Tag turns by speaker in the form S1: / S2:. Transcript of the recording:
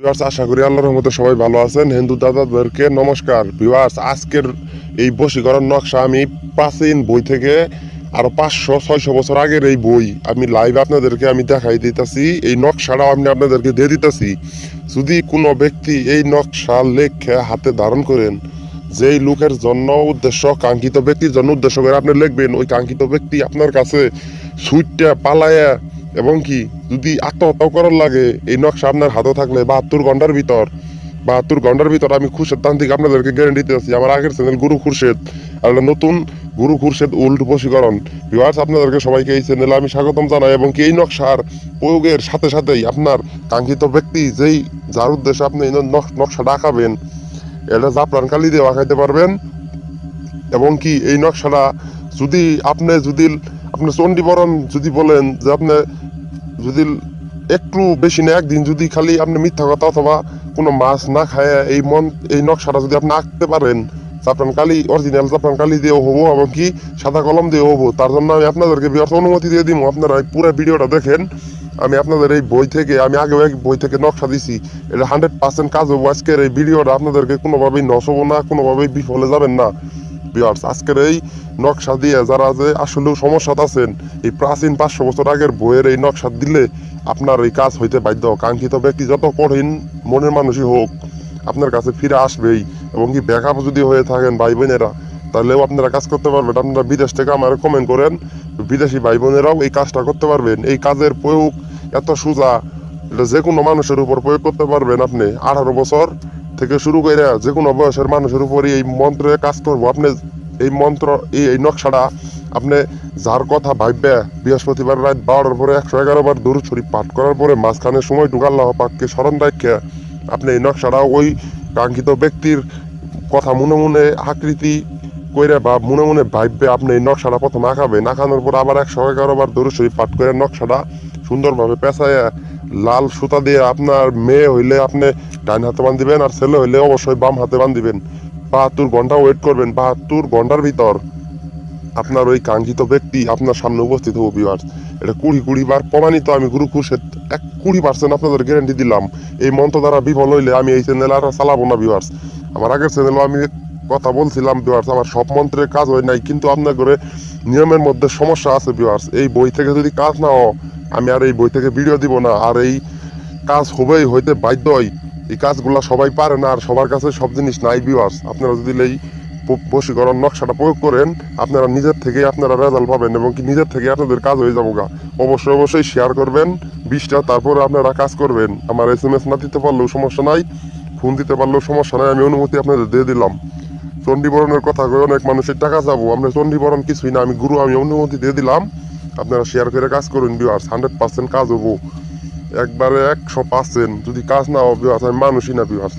S1: Viewers আশা করি আল্লাহর রহমতে সবাই ভালো আছেন। হিন্দু দাদাদেরকে নমস্কার। ভিউয়ার্স আজকের এই বশীকরণ নকশা আমি প্রাচীন বই থেকে আরও পাঁচশো, ছয়শো বছর আগের এই বই আমি লাইভ আপনাদেরকে আমি দেখাই দিতেছি। এই নকশাটাও আমি আপনাদেরকে দিয়ে দিতেছি। যদি কোনো ব্যক্তি এই নকশা লেখে, হাতে ধারণ করেন, যেই লোকের জন্য উদ্দেশ্য, কাঙ্ক্ষিত ব্যক্তির জন্য উদ্দেশ্য করে আপনি লিখবেন, ওই কাঙ্ক্ষিত ব্যক্তি আপনার কাছে সুইটটা পালায়া এবং কি, যদি আত্মহত্যা করার লাগে, এই নকশা আপনার হাতে থাকলে বাহাত্তর ঘণ্টার ভিতর, বাহাত্তর ঘণ্টার ভিতর আমি খুরশেদ তান্ত্রিক আপনাদেরকে গ্যারেন্টি দিতেছি আমার আগের চ্যানেল গুরু খুরশেদ, আর নতুন গুরু খুরশেদ উল্ট বশীকরণ। ভিউয়ার্স আপনাদেরকে সবাইকে এই চ্যানেলে আমি স্বাগতম জানাই এবং কি এই নকশার প্রয়োগের সাথে সাথেই আপনার কাঙ্ক্ষিত ব্যক্তি যেই, যার উদ্দেশ্যে আপনি এই নক- নকশাটা আঁকাবেন, এটা জাফরান কালি দিয়ে আঁকাইতে পারবেন। এবং কি এই নকশাটা যদি আপনি যদি আপনি চণ্ডীবরণ যদি বলেন যে আপনি যদি একটু বেশি না একদিন যদি খালি আপনি মিথ্যা কথা অথবা কোনো মাছ না খায়, এই মন, এই নকশাটা যদি আপনি আঁকতে পারেন, জাফরান কালি অরিজিনাল জাফরান কালি দিয়েও হব এবং কি সাদা কলম দিয়েও হব, তার জন্য আমি আপনাদেরকে বিরাট অনুমতি দিয়ে দিব আপনারা পুরো ভিডিওটা দেখেন। আমি আপনাদের এই বই থেকে, আমি আগেও এক বই থেকে নকশা দিছি। এটা হান্ড্রেড পার্সেন্ট কাজ হব। আজকের এই ভিডিওটা আপনাদেরকে কোনোভাবেই নসবো না, কোনোভাবেই বিফলে যাবেন না। বিয়ার্স, আজকের এই নকশা দিয়ে যারা যে আসলেও আছেন, এই প্রাচীন পাঁচশো বছর আগের বইয়ের এই নকশা দিলে আপনার এই কাজ হইতে বাধ্য কাঙ্ক্ষিত ব্যক্তি যত কঠিন মনের মানুষই হোক, আপনার কাছে ফিরে আসবেই। এবং কি ব্যাকআপ যদি হয়ে থাকেন ভাই বোনেরা তাহলেও আপনারা কাজ করতে পারবেন। আপনারা বিদেশ থেকে আমার কমেন্ট করেন, বিদেশি ভাই বোনেরাও এই কাজটা করতে পারবেন। এই কাজের প্রয়োগ এত সোজা, এটা যে কোনো মানুষের উপর প্রয়োগ করতে পারবেন আপনি। আঠারো বছর থেকে শুরু করে যে কোনো বয়সের মানুষের উপরই এই মন্ত্রে কাজ করব। আপনি এই মন্ত্র, এই এই নকশাটা আপনি যার কথা ভাববে, বৃহস্পতিবার রাত বারোটার পরে একশো এগারো বার দরুদ পাঠ করার পরে মাঝখানে সময় ঢুকাল্লাহ পাককে স্মরণ রাখে আপনি এই নকশাটা ওই কাঙ্ক্ষিত ব্যক্তির কথা মনে মনে আকৃতি কইরে বা মনে মনে ভাববে আপনি এই নকশাটা প্রথমে আঁকাবেন। আঁকানোর পর আবার একশো এগারো বার দরুদ পাঠ করে নকশাটা সুন্দরভাবে পেঁচায় লাল সুতা দিয়ে আপনার মেয়ে হইলে আপনি ডাইন হাতে বান্ধিবেন আর ছেলে হইলে অবশ্যই বাম হাতে বান্ধিবেন। বাহাত্তর ঘণ্টা ওয়েট করবেন। বাহাত্তর ঘণ্টার ভিতর আপনার ওই কাঙ্ক্ষিত ব্যক্তি আপনার সামনে উপস্থিত হব ভিউয়ার্স এটা কুড়ি কুড়ি বার প্রমাণিত আমি গুরু খুরশেদ এক কুড়ি পার্সেন্ট আপনাদের গ্যারান্টি দিলাম। এই মন্ত্র দ্বারা বিফল হইলে আমি এই চ্যানেল আর চালাবো না ভিউয়ার্স আমার আগের চ্যানেলও আমি কথা বলছিলাম ভিউয়ার্স আমার সব মন্ত্রের কাজ হয় নাই, কিন্তু আপনার করে নিয়মের মধ্যে সমস্যা আছে ভিউয়ার্স এই বই থেকে যদি কাজ না হয়, আমি আর এই বই থেকে ভিডিও দিব না, আর এই কাজ হবেই, হইতে বাধ্য বাধ্যই এই কাজগুলা সবাই পারে না, আর সবার কাছে সব জিনিস নাই ভিউয়ার্স আপনারা যদি এই বশীকরণ নকশাটা প্রয়োগ করেন, আপনারা নিজের থেকেই আপনারা রেজাল্ট পাবেন, এবং কি নিজের থেকে আপনাদের কাজ হয়ে যাব গা। অবশ্যই অবশ্যই শেয়ার করবেন, বিশটা, তারপরে আপনারা কাজ করবেন। আমার এস এম এস না দিতে পারলেও সমস্যা নাই ফোন দিতে পারলেও সমস্যা নাই, আমি অনুমতি আপনাদের দিয়ে দিলাম। চণ্ডীবরণের কথা কয়ে অনেক মানুষের টাকা যাব। আপনার চণ্ডীবরণ কিছুই না, আমি গুরু, আমি অনুমতি দিয়ে দিলাম। আপনারা শেয়ার করে কাজ করুন বিওয়ার্স হান্ড্রেড পার্সেন্ট কাজ হব। একবারে একশো পার্সেন্ট যদি কাজ না হবে আমি মানুষই না বিওয়ার্স